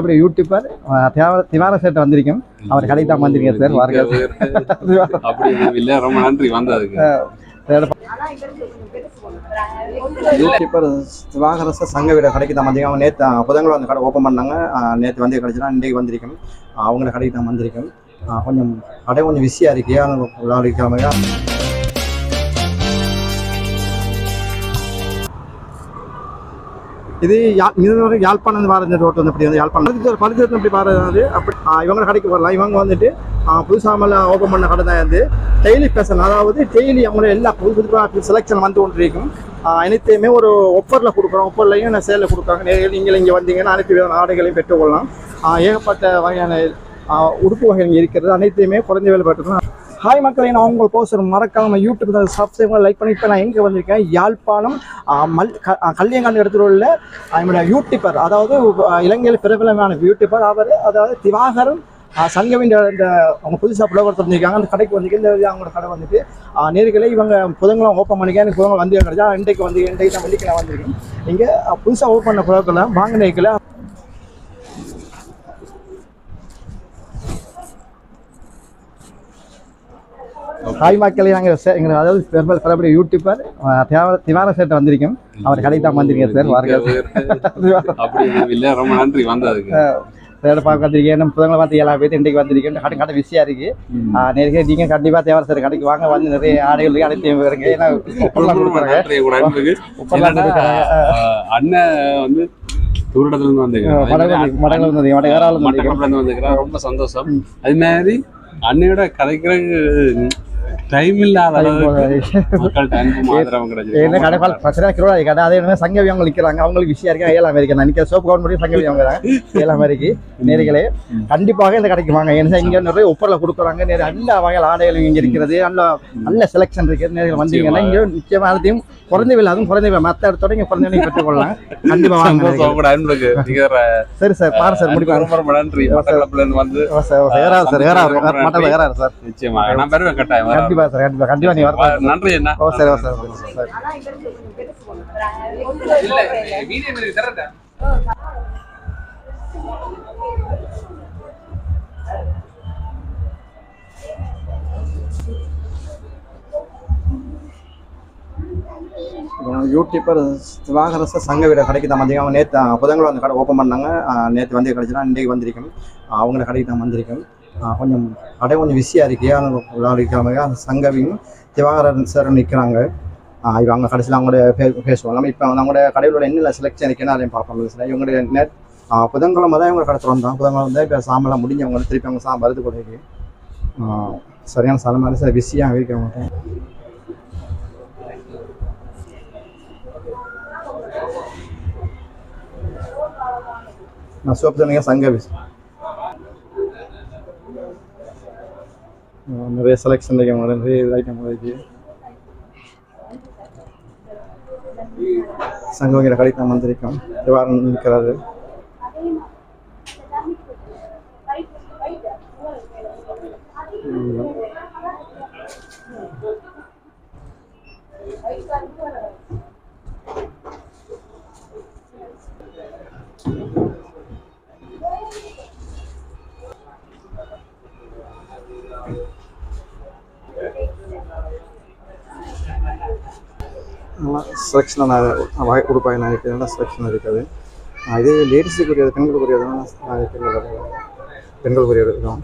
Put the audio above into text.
அப்படி யூடியூபர் திவார சேட்டை வந்திருக்கும். அவர் கடைக்கு தான் வந்திருக்கேன் சார் வாருங்க. அப்படி எதுவும் இல்ல ரொம்ப நன்றி வந்ததுக்கு. யூடியூபர் திவாகரச சங்க வீட கடைக்கு தான் வந்திருக்கோம். அவங்க நேற்று புதன்கிழமை வந்து கடை ஓப்பன் பண்ணாங்க. நேற்று வந்து கிடைச்சுனா இன்றைக்கு வந்திருக்கோம். அவங்க கடைக்கு தான் வந்திருக்கோம். கொஞ்சம் கடை கொஞ்சம் பிஸியாக இருக்கு. அவங்க இது யா இது யாழ்ப்பாணம் வாரஞ்ச ரோட்டு வந்து அப்படி வந்து யாழ்ப்பாணம். பழுத்து பழுத்து அப்படி அப்படி இவங்க கடைக்கு வரலாம் இவங்க வந்துட்டு புதுசாமல் ஓப்பன் பண்ண கடை தான் வந்து டெய்லி ஸ்பெஷல் அதாவது டெய்லி அவங்க எல்லா புது புது செலெக்ஷன் வந்து கொண்டு இருக்கும் அனைத்தையுமே ஒரு ஒப்பரில் கொடுக்குறோம். ஒப்பர்லையும் நான் சேலில் கொடுக்குறாங்க. நேரில் நீங்கள் இங்கே வந்தீங்கன்னா அனைத்து விதமான ஆடைகளையும் பெற்றுக்கொள்ளலாம். ஏகப்பட்ட வகையான உடுப்பு வகைகள் இருக்கிறது. அனைத்தையுமே குறைஞ்ச வேலை பெற்றுக்கலாம் ஹாய் மக்களை நான் உங்கள் போஸ்டர் மறக்காம யூடியூப் சப்ஸ்கிரைப் லைக் பண்ணி இப்போ நான் எங்கே வந்திருக்கேன்? யாழ்ப்பாணம் மல் க- இடத்துல உள்ள என்னுடைய யூடியூபர் அதாவது இலங்கையில் பிரபலமான யூடியூபர் அவர் அதாவது திவாகரன் சங்கவின் இந்த அவங்க புதுசாக புலவர் தந்திருக்காங்க அந்த கடைக்கு வந்து இந்த அவங்களோட கடை வந்துட்டு ஆஹ் நேர்களே இவங்க புதன்கிழமை ஓப்பன் பண்ணிக்க எனக்கு புதன்கிழமை வந்து கிடைச்சா இன்றைக்கு வந்து இன்றைக்கு நான் வெள்ளிக்கிழமை வந்திருக்கேன். இங்கே புதுசாக ஓப்பன் பண்ண புலவர்கள் வாங்கினேக்கில் ஹாய் மக்களே நாங்கள் எங்கள் அதாவது பிரபல பிரபல யூடியூபர் திவார சேட்டை வந்திருக்கோம். அவர் கடைக்கு தான் வந்திருக்கேன் சார் வாருங்க ரொம்ப நன்றி வந்ததுக்கு. சேட்டை பார்க்க வந்திருக்கேன் நம்ம புதங்களை பார்த்து ஏழாம் பேர் இன்றைக்கு வந்திருக்கேன் கடை கடை பிஸியாக இருக்கு. நேரடியாக நீங்கள் கண்டிப்பாக தேவை சார் கடைக்கு வாங்க வந்து நிறைய ஆடைகள் இருக்கு அனைத்தையும் இருக்கு ஏன்னா கூட அண்ணன் வந்து தூரடத்துல இருந்து வந்திருக்காங்க மடங்கள் மடங்கள் வந்து மட ஏறாள் வந்து மட்டக்களப்புல இருந்து வந்திருக்கிறா ரொம்ப சந்தோஷம். அது மாதிரி அன்னையோட கதைக்கிறதுக்கு டைம் இல்லாத என்ன கிடைச்சிருக்கு கடை பால் பிரச்சனை கிரோடா கடை அதே மாதிரி சங்கவி அவங்க நிற்கிறாங்க அவங்களுக்கு விஷயம் இருக்கு? ஏழாம் இருக்கு நான் நிற்கிற சோப்பு கவுன் பண்ணி சங்கவி அவங்க தான் ஏழாம் இருக்கு நேர்களே கண்டிப்பாக இந்த கடைக்கு வாங்க. ஏன்னா இங்க நிறைய ஒப்பரில் கொடுக்குறாங்க. நிறைய நல்ல வகையில் ஆடைகள் இங்க இருக்கிறது. நல்ல நல்ல செலெக்ஷன் இருக்குது நேரில் வந்தீங்கன்னா இங்க நிச்சயமா எல்லாத்தையும் குறைந்த விலை அதுவும் குறைந்த விலை. மற்ற இடத்தோட இங்க குறைந்த விலை பெற்றுக்கொள்ளலாம். கண்டிப்பா வாங்க சரி சார். பாரு சார். முடிப்பாங்க ரொம்ப நன்றி. வந்து ஏறாரு சார். ஏறாரு. ஏறாரு சார். நிச்சயமா. நான் பெருமை கட்டாயம். கண்டிப்பா சார் கண்டிப்பா. கண்டிப்பா நீ வர நன்றி என்ன ஓ சரி ஓ சார் யூடியூப்பர் திவாகரச சங்க வீட கடைக்கு தான் வந்தீங்க அவங்க நேற்று புதன்கிழமை வந்து கடை ஓப்பன் பண்ணாங்க. நேற்று வந்து கிடைச்சுனா இன்றைக்கு வந்திருக்கோம் அவங்கள கடைக்கு தான் வந்திருக்கோம் ஆஹ் கொஞ்சம் கடை கொஞ்சம் விசியாக இருக்கே அந்த விளையாடிக்கிறாங்க அந்த சங்கவியும் திவாகரன் சார் நிற்கிறாங்க இவங்க கடைசியில் அவங்களுடைய ஃபே பேசுவாங்க நம்ம இப்போ அவங்களோட கடையிலோட என்னென்ன செலெக்ஷன் இருக்குன்னு அதையும் பார்ப்போம். சார் இவங்களுடைய நெட் புதன்கிழமை தான் இவங்க கடை திறந்தோம் புதன்கிழமை தான் இப்போ சாமெல்லாம் முடிஞ்சவங்க திருப்பி அவங்க சாம் வருது கூட இருக்கு. சரியான சில மாதிரி சார் பிஸியாக மாட்டேன் நான் சோப்பு சங்கவி. நிறைய செலெக்ஷன் இருக்கு நிறைய ஐட்டம் இருக்கு சங்கவங்கிற கடைக்கு தான் வந்திருக்கோம் வாரம் இருக்கிறாரு Thank you. நல்லா உடுப்பாக நான் இருக்குது நல்லா செலெக்ஷன் இருக்காது இதே லேடிஸுக்குரியது லேடிஸுக்குரியது நான் பெண்கள் பெண்களுக்குரியது இருக்கும்